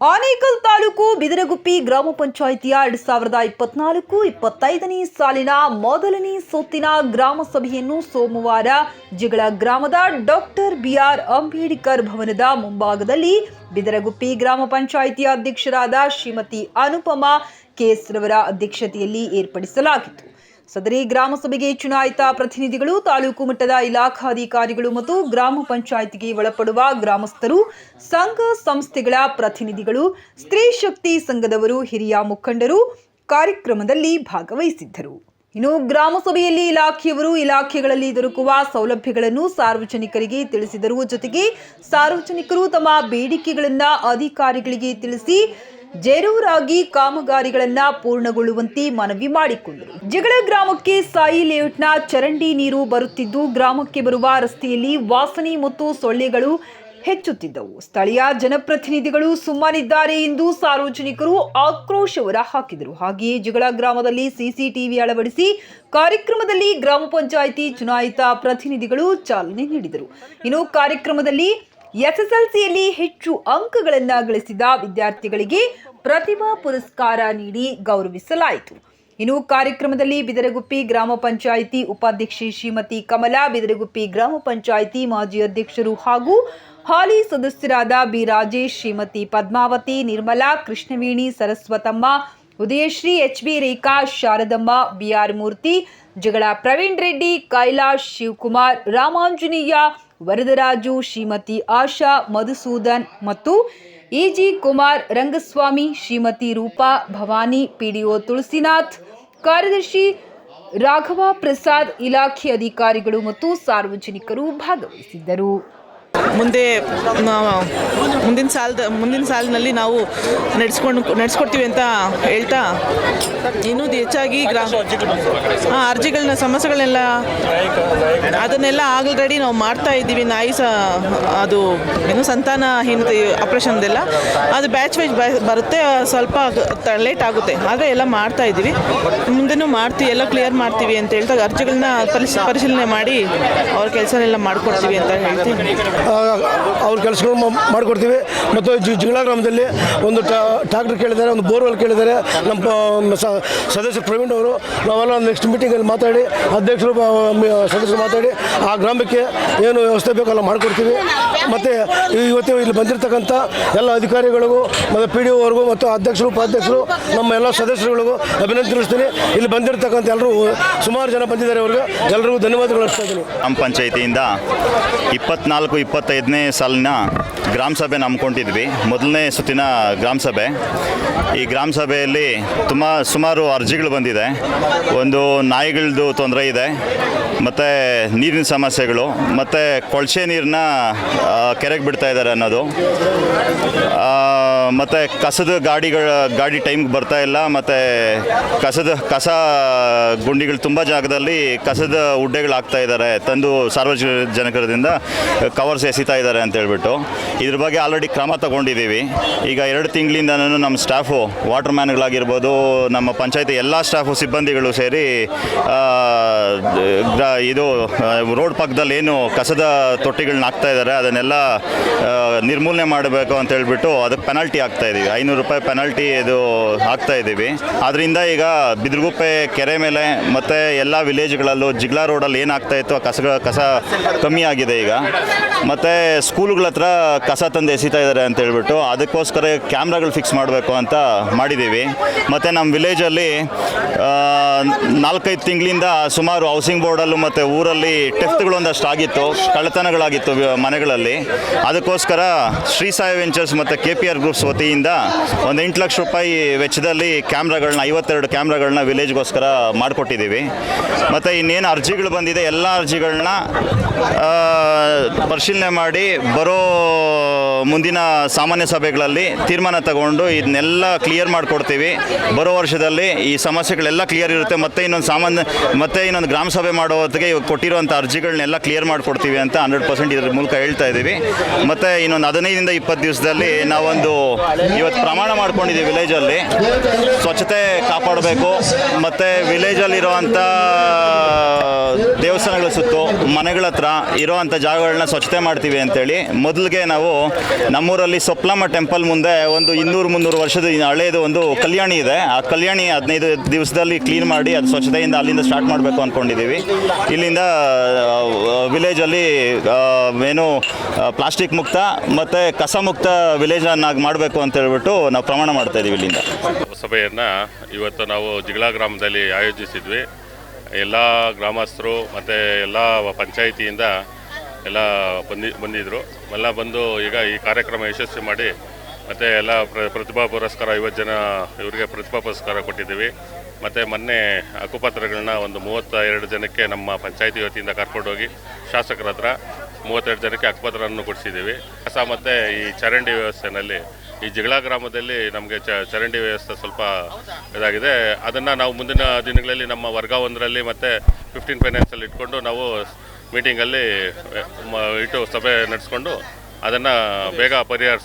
ಆನೇಕಲ್ ತಾಲೂಕು ಬಿದರಗುಪ್ಪಿ ಗ್ರಾಮ ಪಂಚಾಯಿತಿಯ ಎರಡ್ ಸಾವಿರದ ಇಪ್ಪತ್ನಾಲ್ಕು ಇಪ್ಪತ್ತೈದನೇ ಸಾಲಿನ ಮೊದಲನೇ ಸುತ್ತಿನ ಗ್ರಾಮ ಸಭೆಯನ್ನು ಸೋಮವಾರ ಜಿಗಳ ಗ್ರಾಮದ ಡಾಕ್ಟರ್ ಬಿಆರ್ ಅಂಬೇಡ್ಕರ್ ಭವನದ ಮುಂಭಾಗದಲ್ಲಿ ಬಿದರಗುಪ್ಪಿ ಗ್ರಾಮ ಪಂಚಾಯಿತಿಯ ಅಧ್ಯಕ್ಷರಾದ ಶ್ರೀಮತಿ ಅನುಪಮಾ ಕೇಸ್ರವರ ಅಧ್ಯಕ್ಷತೆಯಲ್ಲಿ ಏರ್ಪಡಿಸಲಾಗಿತ್ತು. ಸದರಿ ಗ್ರಾಮ ಸಭೆಗೆ ಚುನಾಯಿತ ಪ್ರತಿನಿಧಿಗಳು, ತಾಲೂಕು ಮಟ್ಟದ ಇಲಾಖಾಧಿಕಾರಿಗಳು ಮತ್ತು ಗ್ರಾಮ ಪಂಚಾಯಿತಿಗೆ ಒಳಪಡುವ ಗ್ರಾಮಸ್ಥರು, ಸಂಘ ಸಂಸ್ಥೆಗಳ ಪ್ರತಿನಿಧಿಗಳು, ಸ್ತ್ರೀ ಶಕ್ತಿ ಸಂಘದವರು, ಹಿರಿಯ ಮುಖಂಡರು ಕಾರ್ಯಕ್ರಮದಲ್ಲಿ ಭಾಗವಹಿಸಿದ್ದರು. ಇನ್ನು ಗ್ರಾಮಸಭೆಯಲ್ಲಿ ಇಲಾಖೆಯವರು ಇಲಾಖೆಗಳಲ್ಲಿ ದೊರಕುವ ಸೌಲಭ್ಯಗಳನ್ನು ಸಾರ್ವಜನಿಕರಿಗೆ ತಿಳಿಸಿದರು ಜೊತೆಗೆ ಸಾರ್ವಜನಿಕರು ತಮ್ಮ ಬೇಡಿಕೆಗಳನ್ನು ಅಧಿಕಾರಿಗಳಿಗೆ ತಿಳಿಸಿ ಜರೂರಾಗಿ ಕಾಮಗಾರಿಗಳನ್ನ ಪೂರ್ಣಗೊಳ್ಳುವಂತೆ ಮನವಿ ಮಾಡಿಕೊಂಡರು. ಜಗಳ ಗ್ರಾಮಕ್ಕೆ ಸಾಯಿ ಲೇಔಟ್ನ ಚರಂಡಿ ನೀರು ಬರುತ್ತಿದ್ದು ಗ್ರಾಮಕ್ಕೆ ಬರುವ ರಸ್ತೆಯಲ್ಲಿ ವಾಸನೆ ಮತ್ತು ಸೊಳ್ಳೆಗಳು ಹೆಚ್ಚುತ್ತಿದ್ದವು. ಸ್ಥಳೀಯ ಜನಪ್ರತಿನಿಧಿಗಳು ಸುಮ್ಮನಿದ್ದಾರೆ ಎಂದು ಸಾರ್ವಜನಿಕರು ಆಕ್ರೋಶ ಹೊರ ಹಾಕಿದರು ಹಾಗೆಯೇ ಜಗಳ ಗ್ರಾಮದಲ್ಲಿ ಸಿಸಿಟಿವಿ ಅಳವಡಿಸಿ ಕಾರ್ಯಕ್ರಮದಲ್ಲಿ ಗ್ರಾಮ ಪಂಚಾಯಿತಿ ಚುನಾಯಿತ ಪ್ರತಿನಿಧಿಗಳು ಚಾಲನೆ ನೀಡಿದರು. ಇನ್ನು ಕಾರ್ಯಕ್ರಮದಲ್ಲಿ ಎಸ್ಎಸ್ಎಲ್ಸಿಯಲ್ಲಿ ಹೆಚ್ಚು ಅಂಕಗಳನ್ನು ಗಳಿಸಿದ ವಿದ್ಯಾರ್ಥಿಗಳಿಗೆ ಪ್ರತಿಭಾ ಪುರಸ್ಕಾರ ನೀಡಿ ಗೌರವಿಸಲಾಯಿತು. ಇನ್ನು ಕಾರ್ಯಕ್ರಮದಲ್ಲಿ ಬಿದರಗುಪ್ಪಿ ಗ್ರಾಮ ಪಂಚಾಯಿತಿ ಉಪಾಧ್ಯಕ್ಷೆ ಶ್ರೀಮತಿ ಕಮಲಾ, ಬಿದರಗುಪ್ಪಿ ಗ್ರಾಮ ಪಂಚಾಯಿತಿ ಮಾಜಿ ಅಧ್ಯಕ್ಷರು ಹಾಗೂ ಹಾಲಿ ಸದಸ್ಯರಾದ B Rajesh Shrimati Padmavathi, Nirmala, Krishnaveni, Saraswathamma, Udayashree H B Rekha, Sharadamma, B R Murthy, ಜಗಳ ಪ್ರವೀಣ್ ರೆಡ್ಡಿ, ಕೈಲಾಶ್ ಶಿವಕುಮಾರ್, ರಾಮಾಂಜನೇಯ ವರದರಾಜು, ಶ್ರೀಮತಿ ಆಶಾ, ಮಧುಸೂದನ್ ಮತ್ತು E G Kumar Rangaswamy, Shrimati Roopa, Bhavani, PDO Tulasinath, ಕಾರ್ಯದರ್ಶಿ ರಾಘವ ಪ್ರಸಾದ್, ಇಲಾಖೆ ಅಧಿಕಾರಿಗಳು ಮತ್ತು ಸಾರ್ವಜನಿಕರು ಭಾಗವಹಿಸಿದ್ದರು. ಮುಂದೆ ಮುಂದಿನ ಸಾಲದ, ಮುಂದಿನ ಸಾಲಿನಲ್ಲಿ ನಾವು ನಡೆಸ್ಕೊಂಡು, ನಡೆಸ್ಕೊಡ್ತೀವಿ ಅಂತ ಹೇಳ್ತಾ, ಇನ್ನೂ ಹೆಚ್ಚಾಗಿ ಗ್ರಾ ಹಾಂ ಅರ್ಜಿಗಳನ್ನ, ಸಮಸ್ಯೆಗಳನ್ನೆಲ್ಲ ಅದನ್ನೆಲ್ಲ ಆಲ್ರೆಡಿ ನಾವು ಮಾಡ್ತಾ ಇದ್ದೀವಿ. ನಾಯಿ ಅದು ಏನು ಸಂತಾನಹೀನತೆ ಆಪ್ರೇಷನ್ದೆಲ್ಲ. ಅದು ಬ್ಯಾಚ್ ವೈಸ್ ಬರುತ್ತೆ. ಸ್ವಲ್ಪ ಲೇಟ್ ಆಗುತ್ತೆ. ಆದರೆ ಎಲ್ಲ ಮಾಡ್ತಾ ಇದ್ದೀವಿ. ಮುಂದೆನೂ ಮಾಡ್ತೀವಿ. ಎಲ್ಲ ಕ್ಲಿಯರ್ ಮಾಡ್ತೀವಿ ಅಂತ ಹೇಳ್ತಾ ಅರ್ಜಿಗಳನ್ನ ಪರಿಶ್, ಪರಿಶೀಲನೆ ಮಾಡಿ ಅವ್ರ ಕೆಲಸನೆಲ್ಲ ಮಾಡ್ಕೊಡ್ತೀವಿ ಅಂತ ಹೇಳ್ತೀನಿ. ಅವ್ರ ಕೆಲಸಗಳು ಮಾಡಿಕೊಡ್ತೀವಿ. ಮತ್ತು ಜಿಗಳ ಗ್ರಾಮದಲ್ಲಿ ಒಂದು ಟ್ರಾಕ್ಟರ್ ಕೇಳಿದ್ದಾರೆ, ಒಂದು ಬೋರ್ವೆಲ್ ಕೇಳಿದ್ದಾರೆ. ನಮ್ಮ ಸದಸ್ಯ ಪ್ರವೀಣ್ ಅವರು, ನಾವೆಲ್ಲ ನೆಕ್ಸ್ಟ್ ಮೀಟಿಂಗಲ್ಲಿ ಮಾತಾಡಿ, ಅಧ್ಯಕ್ಷರು ಸದಸ್ಯರು ಮಾತಾಡಿ, ಆ ಗ್ರಾಮಕ್ಕೆ ಏನು ವ್ಯವಸ್ಥೆ ಬೇಕೋ ಅಲ್ಲ ಮಾಡಿಕೊಡ್ತೀವಿ. ಮತ್ತು ಇವತ್ತು ಇಲ್ಲಿ ಬಂದಿರತಕ್ಕಂಥ ಎಲ್ಲ ಅಧಿಕಾರಿಗಳಿಗೂ, ಮತ್ತು ಪಿ ಡಿ ಒವರೆಗೂ ಮತ್ತು ಅಧ್ಯಕ್ಷರು, ಉಪಾಧ್ಯಕ್ಷರು, ನಮ್ಮ ಎಲ್ಲ ಸದಸ್ಯರುಗಳಿಗೂ ಅಭಿನಂದಿಸ್ತೀನಿ ಇಲ್ಲಿ ಬಂದಿರತಕ್ಕಂಥ ಎಲ್ಲರೂ, ಸುಮಾರು ಜನ ಬಂದಿದ್ದಾರೆ ಅವ್ರಿಗೆ. ಎಲ್ಲರಿಗೂ ಧನ್ಯವಾದಗಳು ಅರ್ಪಿಸ್ತಾ ಇದ್ದೀನಿ. ಗ್ರಾಮ ಪಂಚಾಯಿತಿಯಿಂದ ಇಪ್ಪತ್ನಾಲ್ಕು ಇಪ್ಪತ್ತೈದನೇ ಸಾಲಿನ ಗ್ರಾಮ ಸಭೆ ನಂಬ್ಕೊಂಡಿದ್ವಿ. ಮೊದಲನೇ ಸುತ್ತಿನ ಗ್ರಾಮ ಸಭೆ. ಈ ಗ್ರಾಮ ಸಭೆಯಲ್ಲಿ ತುಂಬ ಸುಮಾರು ಅರ್ಜಿಗಳು ಬಂದಿದೆ. ಒಂದು ನಾಯಿಗಳದ್ದು ತೊಂದರೆ ಇದೆ. ಮತ್ತು ನೀರಿನ ಸಮಸ್ಯೆಗಳು, ಮತ್ತು ಕೊಳಚೆ ನೀರನ್ನ ಕೆರೆಗೆ ಬಿಡ್ತಾ ಇದ್ದಾರೆ ಅನ್ನೋದು. ಮತ್ತು ಕಸದ ಗಾಡಿಗಳ, ಗಾಡಿ ಟೈಮ್ಗೆ ಬರ್ತಾ ಇಲ್ಲ. ಮತ್ತು ಕಸದ, ಕಸ ಗುಂಡಿಗಳು ತುಂಬ ಜಾಗದಲ್ಲಿ ಕಸದ ಉಡ್ಡೆಗಳು ಆಗ್ತಾ ಇದ್ದಾರೆ ತಂದು ಸಾರ್ವಜನಿಕ ಜನಕರದಿಂದ ಕವರ್ಸ್ ಎಸಿತಾ ಇದ್ದಾರೆ ಅಂತ ಹೇಳ್ಬಿಟ್ಟು. ಇದ್ರ ಬಗ್ಗೆ ಆಲ್ರೆಡಿ ಕ್ರಮ ತಗೊಂಡಿದ್ದೀವಿ. ಈಗ ಎರಡು ತಿಂಗಳಿಂದನೂ ನಮ್ಮ ಸ್ಟಾಫು ವಾಟರ್ ಮ್ಯಾನ್ಗಳಾಗಿರ್ಬೋದು ನಮ್ಮ ಪಂಚಾಯತಿ ಎಲ್ಲ ಸ್ಟಾಫು ಸಿಬ್ಬಂದಿಗಳು ಸೇರಿ ಇದು ರೋಡ್ ಪಕ್ಕದಲ್ಲಿ ಏನು ಕಸದ ತೊಟ್ಟಿಗಳನ್ನ ಹಾಕ್ತಾ ಇದ್ದಾರೆ. ಅದನ್ನೆಲ್ಲ ನಿರ್ಮೂಲನೆ ಮಾಡಬೇಕು ಅಂತ ಹೇಳ್ಬಿಟ್ಟು ಅದಕ್ಕೆ ಪೆನಾಲ್ಟಿ ಹಾಕ್ತಾ ಇದ್ದೀವಿ ಐನೂರು ರೂಪಾಯಿ ಪೆನಾಲ್ಟಿ ಇದು ಹಾಕ್ತಾ ಇದ್ದೀವಿ ಅದರಿಂದ ಈಗ ಬಿದ್ರಗುಪ್ಪೆ ಕೆರೆ ಮೇಲೆ ಮತ್ತು ಎಲ್ಲ ವಿಲೇಜ್ಗಳಲ್ಲೂ ಜಿಗ್ಲಾ ರೋಡಲ್ಲಿ ಏನಾಗ್ತಾ ಇತ್ತು, ಆ ಕಸ ಕಸ ಕಮ್ಮಿ ಆಗಿದೆ ಈಗ. ಮತ್ತು ಸ್ಕೂಲ್ಗಳ ಹತ್ರ ಕಸ ತಂದು ಎಸಿತಾ ಇದ್ದಾರೆ ಅಂತ ಹೇಳ್ಬಿಟ್ಟು ಅದಕ್ಕೋಸ್ಕರ ಕ್ಯಾಮ್ರಾಗಳು ಫಿಕ್ಸ್ ಮಾಡಬೇಕು ಅಂತ ಮಾಡಿದ್ದೀವಿ. ಮತ್ತು ನಮ್ಮ ವಿಲೇಜಲ್ಲಿ ನಾಲ್ಕೈದು ತಿಂಗಳಿಂದ ಸುಮಾರು ಹೌಸಿಂಗ್ ಬೋರ್ಡಲ್ಲೂ ಮತ್ತು ಊರಲ್ಲಿ ಟೆಫ್ಟ್ಗಳು ಒಂದಷ್ಟು ಆಗಿತ್ತು, ಕಳ್ಳತನಗಳಾಗಿತ್ತು ಮನೆಗಳಲ್ಲಿ. ಅದಕ್ಕೋಸ್ಕರ ಶ್ರೀ ಸಾಯಿ ವೆಂಚರ್ಸ್ ಮತ್ತು ಕೆ ಪಿ ಆರ್ ಗ್ರೂಪ್ಸ್ ವತಿಯಿಂದ ಒಂದು ಎಂಟು ಲಕ್ಷ ರೂಪಾಯಿ ವೆಚ್ಚದಲ್ಲಿ ಕ್ಯಾಮ್ರಾಗಳನ್ನ, ಐವತ್ತೆರಡು ಕ್ಯಾಮ್ರಾಗಳನ್ನ ವಿಲೇಜ್ಗೋಸ್ಕರ ಮಾಡಿಕೊಟ್ಟಿದ್ದೀವಿ. ಮತ್ತು ಇನ್ನೇನು ಅರ್ಜಿಗಳು ಬಂದಿದೆ, ಎಲ್ಲ ಅರ್ಜಿಗಳನ್ನ ಪರಿಶೀಲನೆ ಮಾಡಿ ಬರೋ ಮುಂದಿನ ಸಾಮಾನ್ಯ ಸಭೆಗಳಲ್ಲಿ ತೀರ್ಮಾನ ತಗೊಂಡು ಇದನ್ನೆಲ್ಲ ಕ್ಲಿಯರ್ ಮಾಡಿಕೊಡ್ತೀವಿ. ಬರೋ ವರ್ಷದಲ್ಲಿ ಈ ಸಮಸ್ಯೆಗಳೆಲ್ಲ ಕ್ಲಿಯರ್ ಇರುತ್ತೆ. ಮತ್ತೆ ಇನ್ನೊಂದು ಸಾಮಾನ್ಯ, ಮತ್ತೆ ಇನ್ನೊಂದು ಗ್ರಾಮ ಸಭೆ ಮಾಡೋ ಹೊತ್ತಿಗೆ ಇವಾಗ ಕೊಟ್ಟಿರುವಂಥ ಅರ್ಜಿಗಳನ್ನೆಲ್ಲ ಕ್ಲಿಯರ್ ಮಾಡಿಕೊಡ್ತೀವಿ ಅಂತ ಹಂಡ್ರೆಡ್ ಪರ್ಸೆಂಟ್ ಇದ್ರ ಮೂಲಕ ಹೇಳ್ತಾ ಇದ್ದೀವಿ. ಮತ್ತು ಇನ್ನೊಂದು ಹದಿನೈದರಿಂದ ಇಪ್ಪತ್ತು ದಿವಸದಲ್ಲಿ ನಾವೊಂದು ಇವತ್ತು ಪ್ರಮಾಣ ಮಾಡ್ಕೊಂಡಿದ್ದೀವಿ ವಿಲೇಜಲ್ಲಿ ಸ್ವಚ್ಛತೆ ಕಾಪಾಡಬೇಕು. ಮತ್ತು ವಿಲೇಜಲ್ಲಿರುವಂಥ ಮನೆಗಳ ಹತ್ರ ಇರೋವಂಥ ಜಾಗಗಳನ್ನ ಸ್ವಚ್ಛತೆ ಮಾಡ್ತೀವಿ ಅಂತೇಳಿ ಮೊದಲಿಗೆ ನಾವು ನಮ್ಮೂರಲ್ಲಿ ಸೊಪ್ಲಮ್ಮ ಟೆಂಪಲ್ ಮುಂದೆ ಒಂದು ಇನ್ನೂರು ಮುನ್ನೂರು ವರ್ಷದ ಹಳೆಯದು ಒಂದು ಕಲ್ಯಾಣಿ ಇದೆ. ಆ ಕಲ್ಯಾಣಿ ಹದಿನೈದು ದಿವಸದಲ್ಲಿ ಕ್ಲೀನ್ ಮಾಡಿ ಅದು ಸ್ವಚ್ಛತೆಯಿಂದ ಅಲ್ಲಿಂದ ಸ್ಟಾರ್ಟ್ ಮಾಡಬೇಕು ಅಂದ್ಕೊಂಡಿದ್ದೀವಿ ಇಲ್ಲಿಂದ ವಿಲೇಜಲ್ಲಿ ಏನು ಪ್ಲಾಸ್ಟಿಕ್ ಮುಕ್ತ ಮತ್ತು ಕಸ ಮುಕ್ತ ವಿಲೇಜನ್ನಾಗಿ ಮಾಡಬೇಕು ಅಂತ ಹೇಳ್ಬಿಟ್ಟು ನಾವು ಪ್ರಮಾಣ ಮಾಡ್ತಾ ಇದ್ದೀವಿ ಇಲ್ಲಿಂದ. ಸಭೆಯನ್ನು ಇವತ್ತು ನಾವು ಜಿಗಳ ಗ್ರಾಮದಲ್ಲಿ ಆಯೋಜಿಸಿದ್ವಿ. ಎಲ್ಲ ಗ್ರಾಮಸ್ಥರು ಮತ್ತು ಎಲ್ಲ ಪಂಚಾಯಿತಿಯಿಂದ ಎಲ್ಲ ಬಂದಿ ಬಂದಿದ್ದರು ಎಲ್ಲ ಬಂದು ಈಗ ಈ ಕಾರ್ಯಕ್ರಮ ಯಶಸ್ವಿ ಮಾಡಿ ಮತ್ತು ಎಲ್ಲ ಪ್ರ ಪ್ರತಿಭಾ ಪುರಸ್ಕಾರ ಐವತ್ತು ಜನ ಇವರಿಗೆ ಪ್ರತಿಭಾ ಪುರಸ್ಕಾರ ಕೊಟ್ಟಿದ್ದೀವಿ. ಮತ್ತು ಮೊನ್ನೆ ಹಕ್ಕುಪತ್ರಗಳನ್ನ ಒಂದು ಮೂವತ್ತ ಎರಡು ಜನಕ್ಕೆ ನಮ್ಮ ಪಂಚಾಯಿತಿ ವತಿಯಿಂದ ಕರ್ಕೊಂಡೋಗಿ ಶಾಸಕರ ಹತ್ರ ಮೂವತ್ತೆರಡು ಜನಕ್ಕೆ ಹಕ್ಕುಪತ್ರವನ್ನು ಕೊಡಿಸಿದ್ದೀವಿ. ಕಸ ಮತ್ತು ಈ ಚರಂಡಿ ವ್ಯವಸ್ಥೆನಲ್ಲಿ ಈ ಜಗಳ ಗ್ರಾಮದಲ್ಲಿ ನಮಗೆ ಚರಂಡಿ ವ್ಯವಸ್ಥೆ ಸ್ವಲ್ಪ ಇದಾಗಿದೆ. ಅದನ್ನು ನಾವು ಮುಂದಿನ ದಿನಗಳಲ್ಲಿ ನಮ್ಮ ವರ್ಗ ಒಂದರಲ್ಲಿ ಮತ್ತು ಫಿಫ್ಟೀನ್ ಫೈನಾನ್ಸಲ್ಲಿ ಇಟ್ಕೊಂಡು ನಾವು ಮೀಟಿಂಗಲ್ಲಿ ಇಟ್ಟು ಸಭೆ ನಡೆಸ್ಕೊಂಡು ಅದನ್ನು ಬೇಗ ಪರಿಹರಿಸ